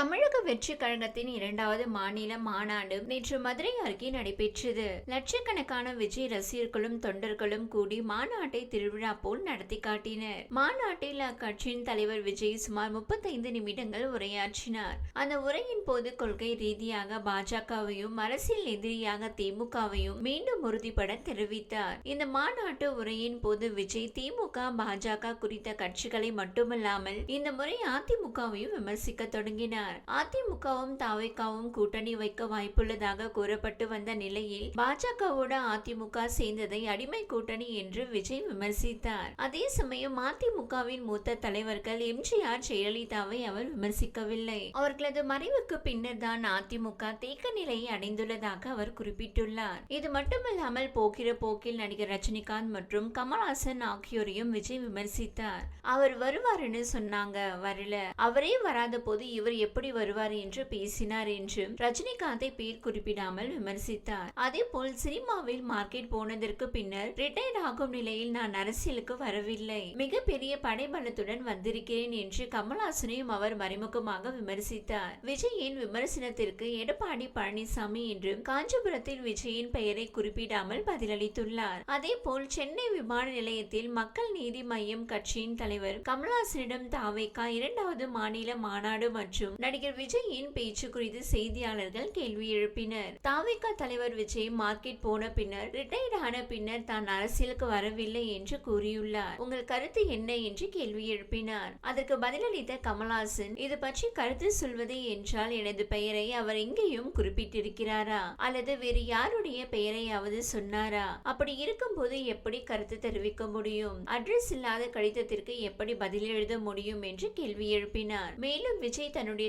தமிழக வெற்றி கழகத்தின் இரண்டாவது மாநில மாநாடு நேற்று மதுரை அருகே நடைபெற்றது. லட்சக்கணக்கான விஜய் ரசிகர்களும் தொண்டர்களும் கூடி மாநாட்டை திருவிழா போல் நடத்தி காட்டினர். மாநாட்டில் அக்கட்சியின் தலைவர் விஜய் சுமார் முப்பத்தைந்து நிமிடங்கள் உரையாற்றினார். அந்த உரையின் போது கொள்கை ரீதியாக பாஜகவையும் அரசியல் எதிரியாக திமுகவையும் மீண்டும் உறுதிபட தெரிவித்தார். இந்த மாநாட்டு உரையின் போது விஜய் திமுக பாஜக குறித்த கட்சிகளை மட்டுமல்லாமல் இந்த முறை அதிமுகவையும் விமர்சிக்க தொடங்கினார். அதிமுகவும் தாவைக்காவும் கூட்டணி வைக்க வாய்ப்புள்ளதாக கூறப்பட்டு வந்த நிலையில் பாஜகவோட அதிமுக சேர்ந்ததை அடிமை கூட்டணி என்று விஜய் விமர்சித்தார். அதே சமயம் அதிமுகவின் மூத்த தலைவர்கள் எம்ஜிஆர் ஜெயலலிதாவை அவர் விமர்சிக்கவில்லை. அவர்களது மறைவுக்கு பின்னர் தான் அதிமுக தேக்க நிலையை அடைந்துள்ளதாக அவர் குறிப்பிட்டுள்ளார். இது மட்டுமில்லாமல் போகிற போக்கில் நடிகர் ரஜினிகாந்த் மற்றும் கமல்ஹாசன் ஆகியோரையும் விஜய் விமர்சித்தார். அவர் வருவாருன்னு சொன்னாங்க வரல. அவரே வராத போது இவர் எப்படி வருவார் என்று பேசினார் என்று ரஜினிகாந்தை பேர் குறிப்பிடாமல் விமர்சித்தார். அதே போல் சினிமாவில் மார்க்கெட் போனதற்கு பின்னர் ரிட்டையர்ட் ஆகும் நிலையில் நான் அரசியலுக்கு வரவில்லை. மிகப்பெரிய படைபலத்துடன் வந்திருக்கிறேன் என்று கமல்ஹாசனையும் அவர் மறைமுகமாக விமர்சித்தார். விஜயின் விமர்சனத்திற்கு எடப்பாடி பழனிசாமி என்று காஞ்சிபுரத்தில் விஜயின் பெயரை குறிப்பிடாமல் பதிலளித்துள்ளார். அதே போல் சென்னை விமான நிலையத்தில் மக்கள் நீதி மையம் கட்சியின் தலைவர் கமல்ஹாசனிடம் தாவேக்கா இரண்டாவது மாநில மாநாடு மற்றும் நடிகர் விஜயின் பேச்சு குறித்து செய்தியாளர்கள் கேள்வி எழுப்பினர். தாவேகா தலைவர் விஜய் மார்க்கெட் போன பின்னர் ரிட்டையர்ட் ஆன பின்னர் தான் அரசியலுக்கு வரவில்லை என்று கூறியுள்ளார். உங்கள் கருத்து என்ன என்று கேள்வி எழுப்பினார். அதற்கு பதிலளித்த கமல்ஹாசன் இது பற்றி கருத்து சொல்வது என்றால் எனது பெயரை அவர் எங்கேயும் குறிப்பிட்டிருக்கிறாரா? அல்லது வேறு யாருடைய பெயரையாவது சொன்னாரா? அப்படி இருக்கும்போது எப்படி கருத்து தெரிவிக்க முடியும்? அட்ரஸ் இல்லாத கடிதத்திற்கு எப்படி பதில் எழுத முடியும்? என்று கேள்வி எழுப்பினார். மேலும் விஜய் தன்னுடைய